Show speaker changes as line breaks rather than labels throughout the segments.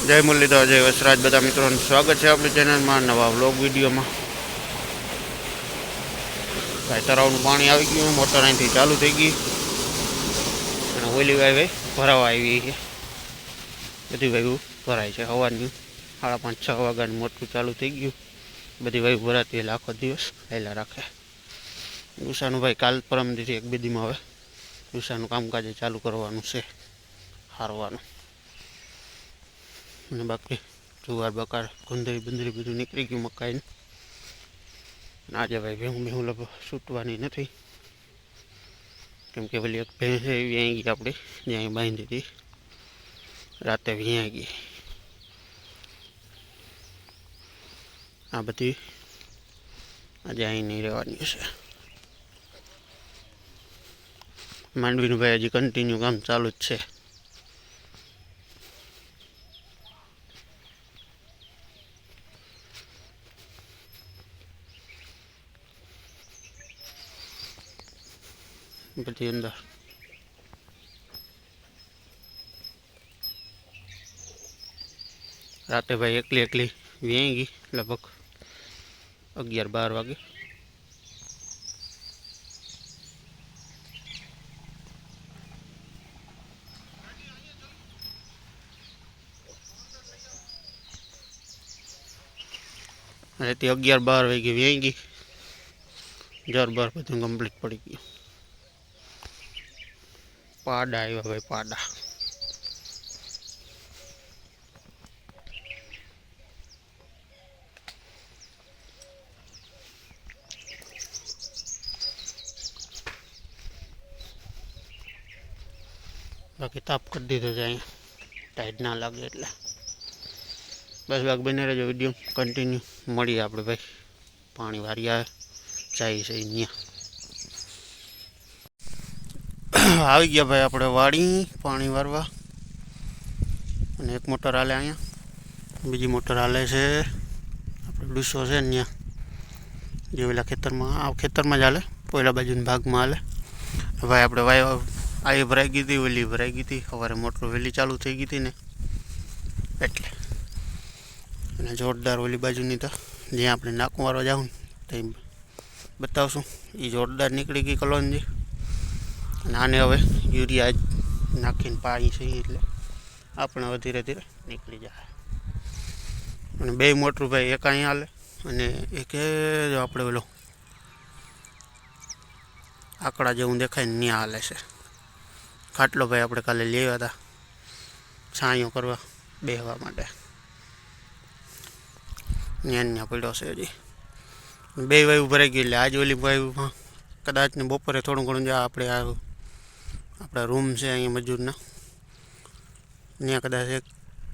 જય મુરલીધર, જય વસરાજ. બધા મિત્રોનું સ્વાગત છે આપણી ચેનલમાં નવા વ્લોગ વિડીયોમાં. ભાઈ તરાવનું પાણી આવી ગયું, મોટર અહીંથી ચાલુ થઈ ગઈ. અને ઓલી વાય ભરાવા આવી છે. બધી વાયુ ભરાય છે, હવાની. સાડા પાંચ, છ વાગ્યાનું મોટું ચાલુ થઈ ગયું. બધી વાયુ ભરાતી એટલે આખો દિવસ હેલા રાખે. ઉષાનું ભાઈ કાલ પરમ દીધી એક બીજીમાં હવે ઉષાનું કામકાજ ચાલુ કરવાનું છે, હારવાનું. અને બાકી જુવાર બકાર ગુંદરી, બંદરી બધું નીકળી ગયું મકાઈને. આજે ભાઈ ભેહું ભેહું લગભગ છૂટવાની નથી. કેમ કે પેલી એક ભેંસ એવી અહીં ગઈ આપણે જ્યાં બાંધી હતી. રાતે વ્યાં ગઈ. આ બધી આજે અહીં નહીં રહેવાની છે માંડવીનું ભાઈ હજી કન્ટિન્યુ કામ ચાલુ જ છે. બધી અંદર રાતે ભાઈ એકલી એકલી વ્યાઈ ગઈ લગભગ અગિયાર બાર વાગે. રાતે અગિયાર બાર વાગે વ્યાઈ ગઈ જર બાર બધું કમ્પ્લીટ પડી ગયું. પાડા આવ્યા ભાઈ, પાડા. બાકી તાપ કરી દીધો છે અહીંયા. ટાઈટ ના લાગે એટલે. બસ બાકી બને રહેજો વીડિયો કન્ટિન્યુ મળીએ આપણે ભાઈ. પાણી વારી આવે. જાય છે અહીંયા. આવી ગયા ભાઈ આપણે વાડી, પાણી વારવા. અને એક મોટર હાલે અહીંયા. બીજી મોટર હાલે છે, આપણે ડૂસો છે ત્યાં જે પેલા ખેતરમાં, આ ખેતરમાં જ હાલે પહેલા બાજુના ભાગમાં હાલે. ભાઈ, આપણે વાય આવી ભરાઈ ગઈ હતી, ઓલી ભરાઈ ગઈ હતી. સવારે મોટર વહેલી ચાલુ થઈ ગઈ હતી ને, એટલે. અને જોરદાર ઓલી બાજુની તો, જ્યાં આપણે નાકું વારવા જાઉં ને તે બતાવશું. એ જોરદાર નીકળી ગઈ કલોનજી. અને આને હવે યુરિયા નાખીને પાણી છે એટલે આપણે હવે ધીરે ધીરે નીકળી જાય. અને બે મોટર ભાઈ એક અહીંયા હાલે અને એક જો આપણે પેલો આકડા જેવું દેખાય ને ત્યાં હાલે છે. ખાટલો ભાઈ આપણે કાલે લેવા હતા. છાંયો કરવા બેહવા માટે. ત્યાં ત્યાં પડ્યો છે હજી. બે વાયુ ભરાઈ ગયું એટલે આજ ઓલી વાયુમાં કદાચ ને બપોરે થોડું ઘણું જ આપણે આ આપણા રૂમ છે, અહીંયા મજૂરના. ત્યાં કદાચ એક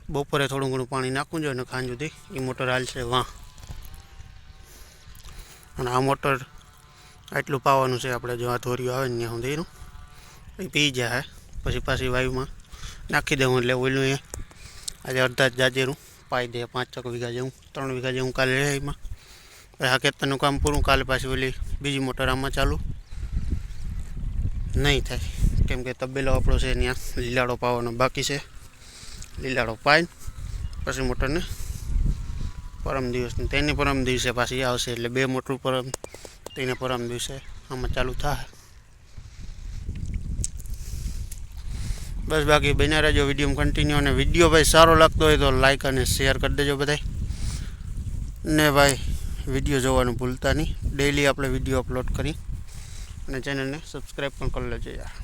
બપોરે થોડું ઘણું પાણી નાખવું જોઈએ ને ખાંજ સુધી. એ મોટર હાલશે વાં. અને આ મોટર આટલું પાવાનું છે આપણે જો આ ધોરીઓ આવે ને ત્યાં સુધીનું એ પી જાય પછી પાછી વાયુમાં નાખી દેવું એટલે ઓલું એ આજે અડધા જ જાજેરું પાઈ દે, પાંચ છ વીઘા જેવું, ત્રણ વીઘા જેવું કાલે રહે એમાં. પછી આ ખેતરનું કામ પૂરું, કાલે પાછી ઓલી બીજી મોટર આમાં ચાલુ. નહીં થાય. કેમ કે તબેલો આપણો છે ત્યાં લીલાડો પાવાનો બાકી છે. લીલાડો પાય, પછી મોટરને પરમ દિવસ તેને પરમ દિવસે પાછી આવશે એટલે બે મોટર પરમ, તેને પરમ દિવસે આમાં ચાલુ થાય. બસ બાકી બન્યા રહેજો વીડિયો કન્ટિન્યુ અને વીડિયો ભાઈ સારો લાગતો હોય તો લાઈક અને શેર કરી દેજો બધાય. ને ભાઈ, વીડિયો જોવાનું ભૂલતા નહીં. ડેઈલી આપણે વીડિયો અપલોડ કરી અને ચેનલને સબસ્ક્રાઈબ પણ કરી લેજો યાર.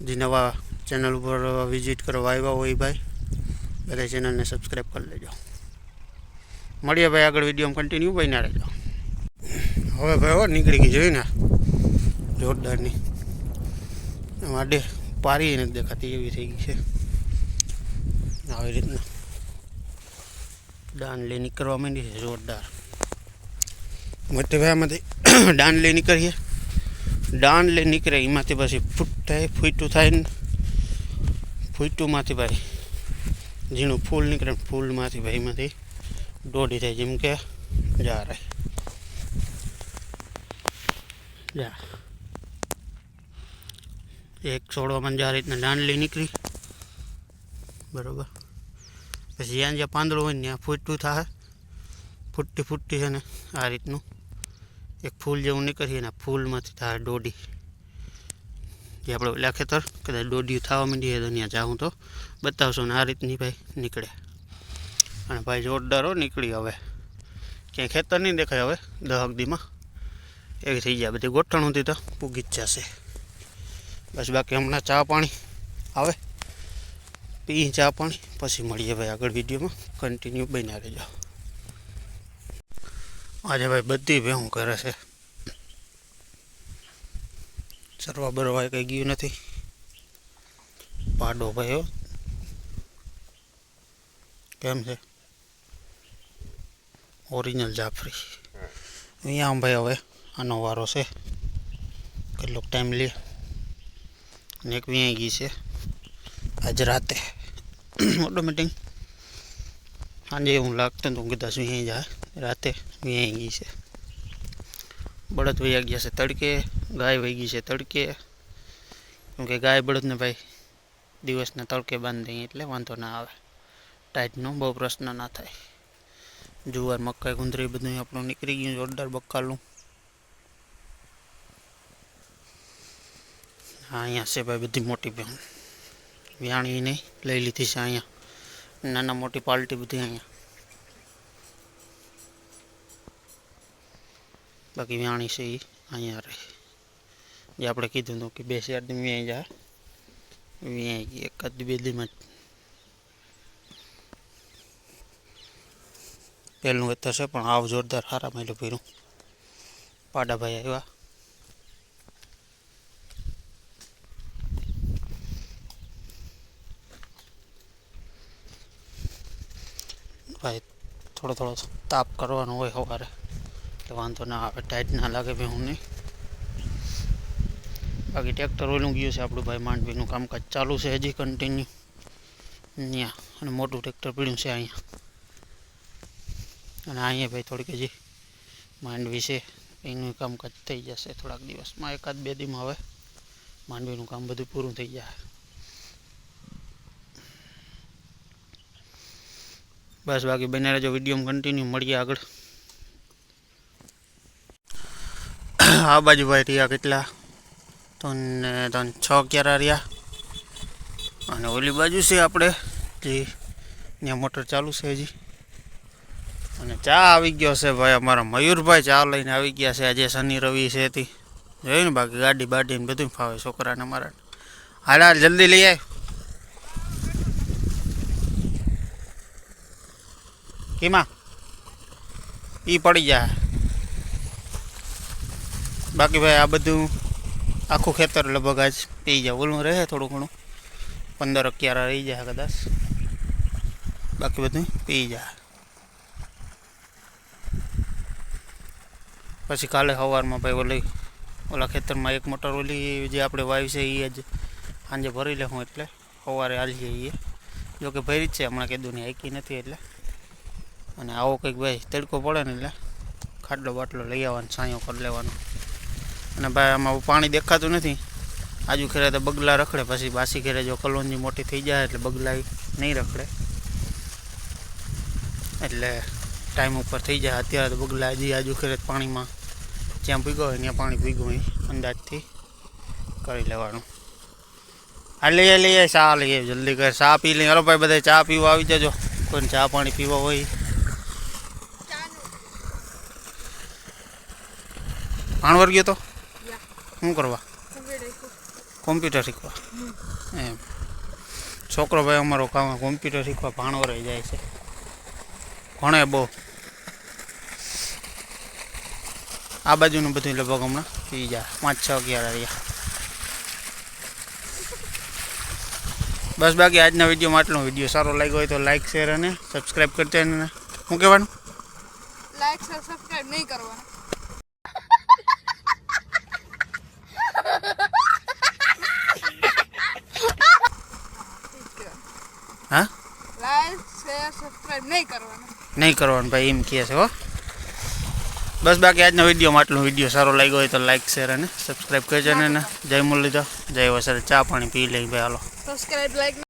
જે, નવા ચેનલ ઉપર વિઝિટ કરવા આવ્યા હોય ભાઈ, બધા ચેનલને સબસ્ક્રાઈબ કરી લેજો. મળીએ ભાઈ આગળ વીડિયો કન્ટિન્યુ બન્યા રહેજો. હવે ભાઈ હો, નીકળી ગઈ જોઈ ને? જોરદારની. માટે પારી નથી દેખાતી એવી થઈ ગઈ છે. આવી રીતના. દાન લઈ નીકળવા માંડી છે, જોરદાર. મોટે ભાઈ આમાંથી દાન લઈ નીકળીએ. ડાન લઈ નીકળે એમાંથી પછી ફૂટ થાય ફૂટું થાય ને ફૂટુંમાંથી ભાઈ ઝીણું ફૂલ નીકળે ને ફૂલમાંથી ભાઈ એમાંથી દોઢી થાય જેમ કે જા રહી જા એક છોડવામાં જ આ રીતના દાંડલી નીકળી બરોબર પછી જ્યાં જ્યાં પાંદડું હોય ને ત્યાં ફૂટતું થાય ફૂટતી ફૂટતી છે ને આ રીતનું એક ફૂલ જેવું નીકળીએ ને ફૂલમાંથી થાય દોડી. જે આપણે ઓલા ખેતર, કદાચ દોડ્યું થવા માંડીએ તો ત્યાં જાઉં તો. બતાવશો ને આ રીતની ભાઈ નીકળે. અને ભાઈ જોરદાર નીકળી હવે. ક્યાંય ખેતર નહીં દેખાય હવે, દહક દીમાં. એવી થઈ જાય બધી ગોઠણોથી તો પૂગી જ જશે. બસ બાકી હમણાં ચા પાણી આવે. પી ચા પાણી, પછી મળીએ ભાઈ આગળ વિડીયોમાં. કન્ટિન્યુ બન્યા રહેજો. આજે ભાઈ બધી ભેહું કરે છે. સરવા બરવા કંઈ ગયું નથી. પાડો ભાઈ હો. કેમ છે? ઓરિજિનલ જાફરી. અહીંયા આમ ભાઈ હવે આનો વારો છે. કેટલોક ટાઈમ લે. અને એક વ્યાઈ ગઈ છે. આજ રાતે. ઓટોમેટિક સાંજે એવું લાગતું હતું કદાચ વ્યાઈ જાય. રાતે વ્યાઈ ગઈ છે. બળદ વહી ગયા છે તડકે, ગાય વહી ગઈ છે તડકે. કેમ કે ગાય બળદને ભાઈ દિવસના તડકે બાંધી દઈએ એટલે વાંધો ના આવે. ટાઈટનો બહુ પ્રશ્ન ના થાય. જુવાર, મકાઈ, ગુંદરી બધું આપણું નીકળી ગયું જોરદાર બકાલું. હા, અહીંયા છે ભાઈ બધી મોટી બહેન. વ્યાણી નહીં, લઈ લીધી છે અહીંયા. નાના મોટી પાર્ટી બધી અહીંયા. બાકી વ્યાણી છે અહીંયા રહે. જે આપણે કીધું હતું કે બે ચાર દી વ્યાઈ જા. વ્યાઈ ગઈ એકાદ બે દીમાં પહેલું વેતર છે, પણ આવ જોરદાર હારા માયલું પીરું પાડાભાઈ આવ્યા. ભાઈ, થોડો થોડો તાપ કરવાનો હોય સવારે એટલે વાંધો ના આવે, ટાઈટ ના લાગે નહીં બાકી ટ્રેક્ટર ઓલું ગયું છે આપણું ભાઈ માંડવીનું કામકાજ ચાલુ છે હજી કન્ટિન્યુ ત્યાં અને મોટું ટ્રેક્ટર પીડ્યું છે અહીંયા. અને અહીંયા ભાઈ થોડીક હજી માંડવી છે, એનું કામકાજ થઈ જશે થોડાક દિવસમાં, એકાદ બે દીમાં હવે. માંડવીનું કામ બધું પૂરું થઈ જાય. બસ બાકી બને રહેજો વીડિયો કન્ટિન્યુ મળીએ આગળ. આ બાજુ ભાઈ રહ્યા કેટલા? ત્રણ ત્રણ, છ ક્યારા રહ્યા? અને ઓલી બાજુ છે આપણે, જે ત્યાં મોટર ચાલુ છે હજી. અને ચા આવી ગયો છે ભાઈ અમારા મયુરભાઈ, ચા લઈને આવી ગયા છે. આજે શનિ રવિ છે હતી જોયું ને બાકી ગાડી બાડીને બધું ફાવે છોકરાને મારા હાલ હાલ, જલ્દી લઈ આવ કેમાં? એ પડી જાય. બાકી ભાઈ આ બધું આખું ખેતર લગભગ આજ પી જાય. ઓલું રહે થોડું ઘણું? પંદર અગિયાર રહી જાય કદાચ. બાકી બધું પી જાય. પછી કાલે સવારમાં ભાઈ ઓલી, ઓલા ખેતરમાં એક મોટર ઓલી જે આપણે વાવી છે એ જ સાંજે ભરી લેવું એટલે સવારે હાલી જઈએ જોકે ભરી જ છે, હમણાં કીધું ને હાકી નથી એટલે. અને આવો કંઈક ભાઈ તડકો પડે ને એટલે ખાટલો બાટલો લઈ આવવાનો, છાંયો કરી લેવાનો. અને ભાઈ, આમાં પાણી દેખાતું નથી. આજુ ખેરે તો બગલા રખડે, પછી બાસી ખેરે જો કલોનજી મોટી થઈ જાય એટલે બગલા નહીં રખડે. એટલે ટાઈમ ઉપર થઈ જાય. અત્યારે તો બગલા હજી આજુ ખેરે પાણીમાં જ્યાં ભીગો હોય ત્યાં પાણી ભીગો હોય, અંદાજથી કરી લેવાનું. હા લઈએ લઈએ ચા લઈએ જલ્દી કરે. ચા પી લઈએ હલો ભાઈ બધા ચા પીવા આવી જજો. કોઈને ચા પાણી પીવા હોય. ભાણવર ગયો તો? શું કરવા? કોમ્પ્યુટર શીખવા. એમ. છોકરો ભાઈ અમારો કામ કોમ્પ્યુટર શીખવા ભાણો રહી જાય છે. ભણે બહુ. આ બાજુનું બધું લગભગ હમણાં પી જાય. પાંચ છ અગિયાર રહ્યા બસ બાકી આજના વિડીયોમાં આટલો. વીડિયો સારો લાગ્યો હોય તો લાઈક શેર અને સબસ્ક્રાઈબ કરતા શું કહેવાનું?
લાઈક સબસ્ક્રાઈબ નહીં કરવાના.
હા?
સબસ્ક્રાઇબ નહીં કરવાના.
નહીં કરવાનું ભાઈ એમ કહે છે હો. બસ બાકી આજનો વિડીયોમાં આટલો વીડિયો સારો લાગ્યો હોય તો લાઈક શેર અને સબસ્ક્રાઈબ કરજો ને જય મુરલીધર જય વસર ચા પાણી પી લઈ ભાઈ હાલો.
Subscribe like